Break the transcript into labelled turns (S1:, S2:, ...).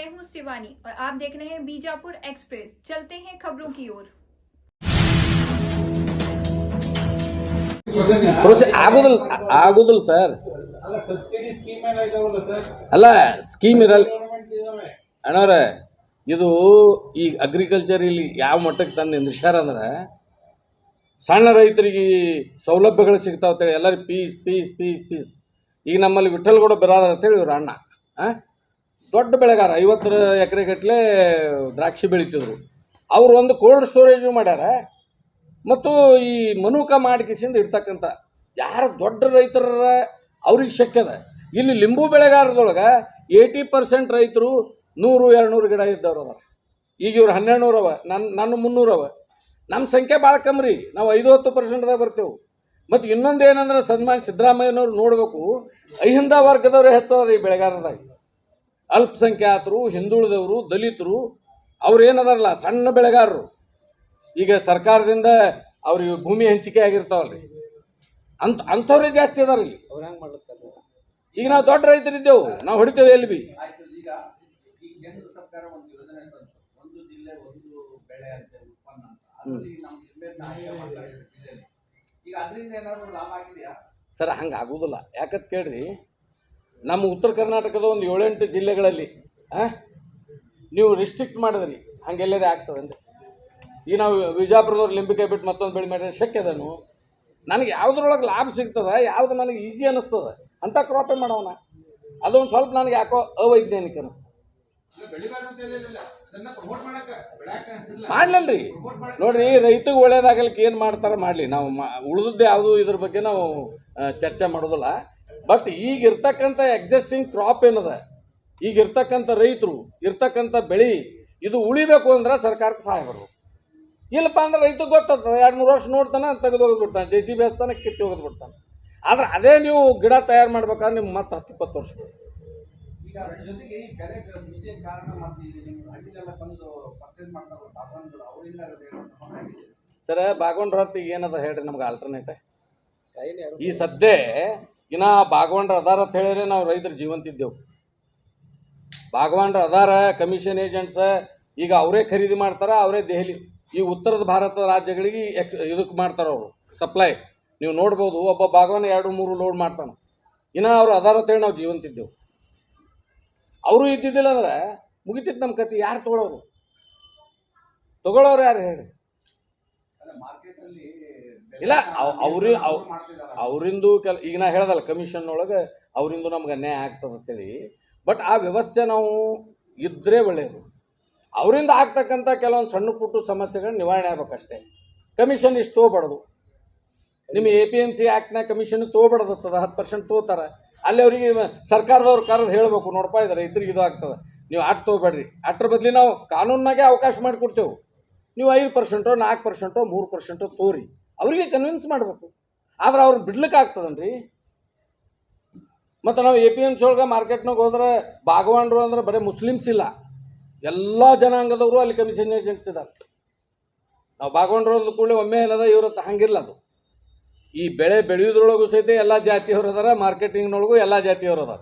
S1: शिवानी और आप देख रहे हैं बीजापुर एक्सप्रेस चलते हैं खबरों की ओर
S2: ಪ್ರೊಸೆ ಆಗೋದಿಲ್ಲ ಆಗೋದಿಲ್ಲ ಸರ್
S3: ಅಲ್ಲ ಸಬ್ಸಿಡಿ ಸ್ಕೀಮ್ ಎಲ್ಲ ಇದಾವಲ್ಲ ಸರ್
S2: ಅಲ್ಲ ಸ್ಕೀಮ್ ಇರಲ್ಲ
S3: ಗೌರ್ಮೆಂಟ್ ಇದಾವೆ
S2: ಅಣ್ಣವ್ರೆ ಇದು ಈ ಅಗ್ರಿಕಲ್ಚರ್ ಇಲ್ಲಿ ಯಾವ ಮಟ್ಟಕ್ಕೆ ತಂದು ನಿಂದ್ರಿಸ್ಯಾರ ಅಂದ್ರೆ ಸಣ್ಣ ರೈತರಿಗೆ ಸೌಲಭ್ಯಗಳು ಸಿಗ್ತಾವ ಅಂತೇಳಿ ಎಲ್ಲರಿಗೆ ಪೀಸ್ ಪೀಸ್ ಪೀಸ್ ಪೀಸ್ ಈಗ ನಮ್ಮಲ್ಲಿ ವಿಠಲ್ಗೌಡ ಬಿರಾದರ್ ಅಂತೇಳಿ ಇವ್ರು ಅಣ್ಣ ಆ? ದೊಡ್ಡ ಬೆಳೆಗಾರ ಐವತ್ತು ಎಕರೆ ಗಟ್ಟಲೆ ದ್ರಾಕ್ಷಿ ಬೆಳಿತಿದ್ರು. ಅವರು ಒಂದು ಕೋಲ್ಡ್ ಸ್ಟೋರೇಜು ಮಾಡ್ಯಾರ. ಮತ್ತು ಈ ಮನುಕ ಮಾಡಿಕಿಸಿಂದ ಇಡ್ತಕ್ಕಂಥ ಯಾರು ದೊಡ್ಡ ರೈತರ ಅವ್ರಿಗೆ ಶಕ್ಯದ ಇಲ್ಲಿ ಲಿಂಬು ಬೆಳೆಗಾರದೊಳಗೆ ಏಯ್ಟಿ ಪರ್ಸೆಂಟ್ ರೈತರು ನೂರು, ಎರಡುನೂರು ಗಿಡ ಇದ್ದವ್ರು ಈಗ ಇವ್ರು ಹನ್ನೆರಡು ನೂರು ಅವ ನನ್ನ ನನ್ನ ಮುನ್ನೂರು ಅವ. ನಮ್ಮ ಸಂಖ್ಯೆ ಭಾಳ ಕಮ್ಮಿ ರೀ. ನಾವು ಐದು ಹತ್ತು ಪರ್ಸೆಂಟ್ದಾಗ ಬರ್ತೇವೆ. ಮತ್ತು ಇನ್ನೊಂದು ಏನಂದ್ರೆ ಸನ್ಮಾನ್ಯ ಸಿದ್ದರಾಮಯ್ಯನವ್ರು ನೋಡಬೇಕು, ಅಹಿಂದ ವರ್ಗದವರು ಹೆಚ್ಚದಾರ ಈ ಬೆಳೆಗಾರದಾಗ ಅಲ್ಪಸಂಖ್ಯಾತರು ಹಿಂದುಳಿದವರು ದಲಿತರು ಅವ್ರು ಏನದಾರಲ್ಲ ಸಣ್ಣ ಬೆಳೆಗಾರರು. ಈಗ ಸರ್ಕಾರದಿಂದ ಅವ್ರಿಗೆ ಭೂಮಿ ಹಂಚಿಕೆ ಆಗಿರ್ತಾವಲ್ರಿ. ಅಂತ ಅಂಥವ್ರೇ ಜಾಸ್ತಿ ಅದಾರ ಇಲ್ಲಿ. ಈಗ ನಾವು ದೊಡ್ಡ ರೈತರಿದ್ದೆವು ನಾವು ಹೊಡಿತೇವೆ ಎಲ್ಲಿ ಬಿ.
S4: ಆಯ್ತು ಈಗ ಈ ಕೇಂದ್ರ ಸರ್ಕಾರ ಒಂದು ಯೋಜನೆ ತಂತು ಒಂದು ಜಿಲ್ಲೆ ಒಂದು ಬೆಳೆ ಅಂತ ಉತ್ಪನ್ನ ಅಂತ. ಅದರಲ್ಲಿ ನಮ್ಮ ಜಿಲ್ಲೆನ ಆಯ್ಕೆ ಮಾಡ್ತಾ ಇದ್ದಾರೆ ಈಗ ಅದರಿಂದ ಏನಾದ್ರು ಲಾಭ ಆಗಿದೆಯಾ?
S2: ಸರ್ ಹಂಗೆ ಆಗೋದಿಲ್ಲ. ಯಾಕಂತ ಕೇಳ್ರಿ ನಮ್ಮ ಉತ್ತರ ಕರ್ನಾಟಕದ ಒಂದು ಏಳೆಂಟು ಜಿಲ್ಲೆಗಳಲ್ಲಿ ನೀವು ರಿಸ್ಟ್ರಿಕ್ಟ್ ಮಾಡಿದ್ರಿ. ಹಂಗೆಲ್ಲರೇ ಆಗ್ತದಂತೆ ಈಗ ನಾವು ವಿಜಾಪುರದವ್ರು ಲಿಂಬಿಕಾಯಿ ಬಿಟ್ಟು ಮತ್ತೊಂದು ಬೆಳೆ ಮಾಡಿದ್ರೆ ಶಕ್ಯ ನನಗೆ ಯಾವುದ್ರೊಳಗೆ ಲಾಭ ಸಿಗ್ತದೆ, ಯಾವುದು ನನಗೆ ಈಸಿ ಅನ್ನಿಸ್ತದ, ಅಂಥ ಕ್ರಾಪೇ ಮಾಡೋಣ. ಅದೊಂದು ಸ್ವಲ್ಪ ನನಗೆ ಯಾಕೋ ಅವೈಜ್ಞಾನಿಕ ಅನ್ನಿಸ್ತದೆ. ಮಾಡ್ಲಲ್ರಿ. ನೋಡ್ರಿ, ರೈತಗೆ ಒಳ್ಳೇದಾಗಲಿಕ್ಕೆ ಏನು ಮಾಡ್ತಾರ ಮಾಡಲಿ. ನಾವು ಮಾ ಉಳಿದದ್ದು ಯಾವುದು ಇದ್ರ ಬಗ್ಗೆ ನಾವು ಚರ್ಚೆ ಮಾಡೋದಿಲ್ಲ. ಬಟ್ ಈಗ ಇರ್ತಕ್ಕಂಥ ಎಕ್ಸಿಸ್ಟಿಂಗ್ ಕ್ರಾಪ್ ಏನದ? ಈಗ ಇರ್ತಕ್ಕಂಥ ರೈತರು ಇರ್ತಕ್ಕಂಥ ಬೆಳೆ ಇದು ಉಳಿಬೇಕು ಅಂದ್ರೆ ಸರ್ಕಾರಕ್ಕೆ ಸಹಾಯ ಬರಬೇಕು ಇಲ್ಲಪ್ಪ ಅಂದ್ರೆ ರೈತ ಗೊತ್ತದ ಎರಡು ಮೂರು ವರ್ಷ ನೋಡ್ತಾನೆ ತೆಗೆದು ಹೋಗೋದು ಬಿಡ್ತಾನೆ ಜೆ ಸಿ ಬಿ ಹಸ್ತಾನೆ ಕಿತ್ತಿ ಹೋಗೋದು ಬಿಡ್ತಾನೆ. ಆದ್ರೆ ಅದೇ ನೀವು ಗಿಡ ತಯಾರು ಮಾಡ್ಬೇಕಾದ್ರೆ ನಿಮ್ಗೆ ಮತ್ತೆ ಹತ್ತು ಇಪ್ಪತ್ತು ವರ್ಷ ಬೇಕು. ಸರ ಬಾಗೊಂಡ್ರ ಏನದ ಹೇಳ್ರಿ ನಮ್ಗೆ ಆಲ್ಟರ್ನೇಟ್ ಈ ಸದ್ಯ ಇನ್ನ ಬಾಗವಂಡ್ರ ಅದಾರ ಅಂತ ಹೇಳಿದ್ರೆ ನಾವು ರೈತರು ಜೀವಂತಿದ್ದೆವು ಬಾಗವಾನ್ರ ಅದಾರ ಕಮಿಷನ್ ಏಜೆಂಟ್ಸ್ ಈಗ ಅವರೇ ಖರೀದಿ ಮಾಡ್ತಾರ, ಅವರೇ ದೆಹಲಿ, ಈ ಉತ್ತರದ ಭಾರತದ ರಾಜ್ಯಗಳಿಗೆ ಎಕ್ ಇದಕ್ಕೆ ಮಾಡ್ತಾರ ಅವರು ಸಪ್ಲೈ ನೀವು ನೋಡ್ಬೋದು, ಒಬ್ಬ ಬಾಗವಾನ ಎರಡು ಮೂರು ಲೋಡ್ ಮಾಡ್ತಾನೆ. ಇನ್ನು ಅವ್ರು ಅದಾರ ಅಂತೇಳಿ ನಾವು ಜೀವಂತಿದ್ದೆವು ಅವರು ಇದ್ದಿದ್ದಿಲ್ಲ ಅಂದ್ರೆ ಮುಗಿತಿತ್ತು ನಮ್ಮ ಕತೆ ಯಾರು ತಗೊಳ್ಳೋರು ತಗೊಳ್ಳೋರು ಯಾರು ಹೇಳಿ? ಇಲ್ಲ, ಅವ್- ಅವ್ರಿ ಅವರಿಂದು ಕೆಲ ಈಗ ನಾ ಹೇಳ್ದಲ್ಲ ಕಮಿಷನ್ ಒಳಗೆ ಅವರಿಂದ ನಮ್ಗೆ ಅನ್ಯಾಯ ಆಗ್ತದೆ ಅಂತೇಳಿ. ಬಟ್ ಆ ವ್ಯವಸ್ಥೆ ನಾವು ಇದ್ದರೆ ಒಳ್ಳೆಯದು ಅವರಿಂದ ಆಗ್ತಕ್ಕಂಥ ಕೆಲವೊಂದು ಸಣ್ಣ ಪುಟ್ಟ ಸಮಸ್ಯೆಗಳು ನಿವಾರಣೆ ಆಗ್ಬೇಕಷ್ಟೇ ಕಮಿಷನ್ ಇಷ್ಟು ತೋಬಾರ್ದು. ನಿಮ್ಮ ಎ ಪಿ ಎಂ ಸಿ ಆ್ಯಕ್ಟ್ನಾಗ ಕಮಿಷನ್ ತೋಬಾರ್ದತ್ತದ, ಹತ್ತು ಪರ್ಸೆಂಟ್ ತೋತಾರೆ. ಅಲ್ಲಿ ಅವರಿಗೆ ಸರ್ಕಾರದವ್ರು ಕರೆದು ಹೇಳಬೇಕು ನೋಡಪ್ಪ ಇದು ರೈತರಿಗೆ ಇದು ಆಗ್ತದೆ. ನೀವು ಆಟ ತೊಗೊಬೇಡ್ರಿ ಅಟ್ರ ಬದಲಿ ನಾವು ಕಾನೂನಾಗೆ ಅವಕಾಶ ಮಾಡಿಕೊಡ್ತೇವೆ. ನೀವು ಐದು ಪರ್ಸೆಂಟೋ ನಾಲ್ಕು ಪರ್ಸೆಂಟೋ ಮೂರು ಪರ್ಸೆಂಟೋ ತೋರಿ. ಅವರಿಗೆ ಕನ್ವಿನ್ಸ್ ಮಾಡಬೇಕು. ಆದ್ರೆ ಅವ್ರು ಬಿಡ್ಲಿಕ್ಕೆ ಆಗ್ತದನ್ರಿ? ಮತ್ತು ನಾವು ಎ ಪಿ ಎಂ ಸಿ ಒಳಗೆ ಮಾರ್ಕೆಟ್ನಾಗ ಹೋದ್ರೆ ಬಾಗವಾನ್ರು ಅಂದ್ರೆ ಬರೀ ಮುಸ್ಲಿಮ್ಸ್ ಇಲ್ಲ. ಎಲ್ಲ ಜನಾಂಗದವರು ಅಲ್ಲಿ ಕಮಿಷನ್ ಏಜೆಂಟ್ಸ್ ಇದ್ದಾರೆ ನಾವು ಬಾಗವಾನ್ರು ಅಂದ ಕೂಡಲೇ ಒಮ್ಮೆ ಏನದ ಇವ್ರ ಹಂಗಿಲ್ಲ ಅದು. ಈ ಬೆಳೆ ಬೆಳೆಯೋದ್ರೊಳಗೂ ಸಹಿತ ಎಲ್ಲ ಜಾತಿಯವರು ಅದಾರ ಮಾರ್ಕೆಟಿಂಗ್ನೊಳಗೂ ಎಲ್ಲ ಜಾತಿಯವರು ಅದಾರ